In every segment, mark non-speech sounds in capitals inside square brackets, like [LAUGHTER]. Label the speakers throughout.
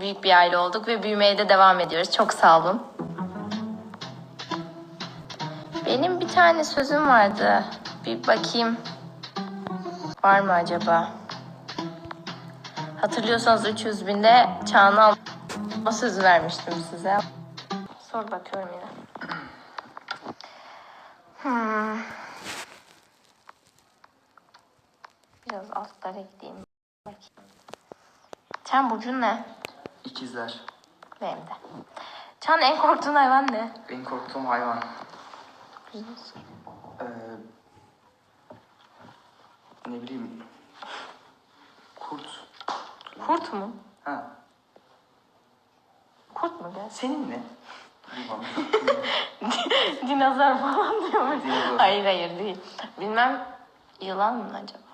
Speaker 1: büyük bir aile olduk ve büyümeye de devam ediyoruz. Çok sağ olun. Benim bir tane sözüm vardı. Bir bakayım. Var mı acaba? Hatırlıyorsanız 300 binde Çağan'ı alma sözü vermiştim size. Sor bakıyorum yine. Hmm. Biraz altlara gideyim. Bakayım. Çağan burcun ne?
Speaker 2: İkizler.
Speaker 1: Benim de. Çağan en korktuğun hayvan ne?
Speaker 2: En korktuğum hayvan. Ee, ne bileyim. Kurt.
Speaker 1: Kurt mu?
Speaker 2: Ha.
Speaker 1: Kurt mu gerçi?
Speaker 2: Senin ne? [LAUGHS]
Speaker 1: Dinozor falan diyor mu?
Speaker 2: Dinozor.
Speaker 1: Hayır hayır değil. Bilmem yılan mı acaba?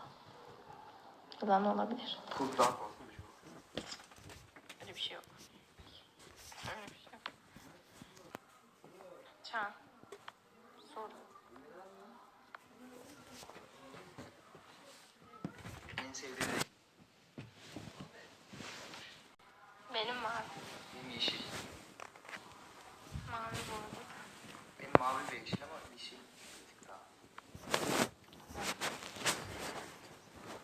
Speaker 1: Yılan olabilir.
Speaker 2: Kurt daha korkunç.
Speaker 1: Öyle bir şey yok. Öyle bir şey yok. Çağan. Sor.
Speaker 2: En sevdiğim
Speaker 1: Benim mavi.
Speaker 2: benim yeşil.
Speaker 1: Mavi boncuk.
Speaker 2: Benim mavi ve yeşil ama yeşil.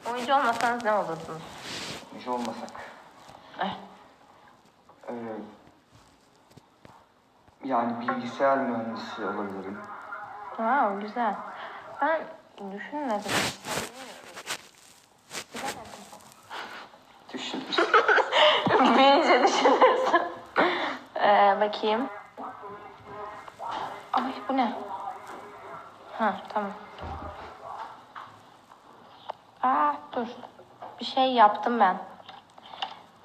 Speaker 1: Oyuncu olmasanız ne olurdunuz?
Speaker 2: Hiç olmasak.
Speaker 1: Eh.
Speaker 2: Ee, yani bilgisayar mühendisi olabilirim.
Speaker 1: Ha güzel. Ben düşünmedim.
Speaker 2: Düşün. [LAUGHS]
Speaker 1: Büyüyünce düşünürsün. Ee, bakayım. Ay bu ne? Ha tamam. Aa dur. Bir şey yaptım ben.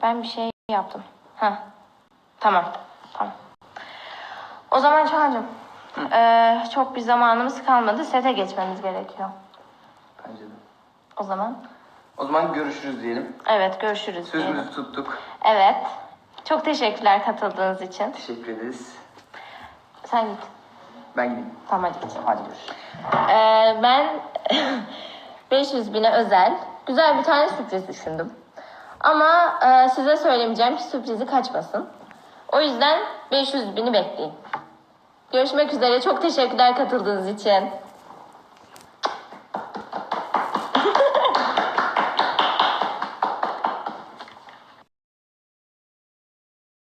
Speaker 1: Ben bir şey yaptım. Ha. Tamam. Tamam. O zaman Çağan'cığım. ee, çok bir zamanımız kalmadı. Sete geçmemiz gerekiyor.
Speaker 2: Bence de.
Speaker 1: O zaman.
Speaker 2: O zaman görüşürüz diyelim.
Speaker 1: Evet görüşürüz. diyelim.
Speaker 2: Sözümüzü tuttuk.
Speaker 1: Evet. Çok teşekkürler katıldığınız için.
Speaker 2: Teşekkür ederiz.
Speaker 1: Sen git.
Speaker 2: Ben gideyim.
Speaker 1: Tamam hadi git.
Speaker 2: Hadi görüşürüz.
Speaker 1: Ee, ben [LAUGHS] 500 bine özel güzel bir tane sürpriz düşündüm. Ama e, size söylemeyeceğim ki sürprizi kaçmasın. O yüzden 500 bini bekleyin. Görüşmek üzere. Çok teşekkürler katıldığınız için.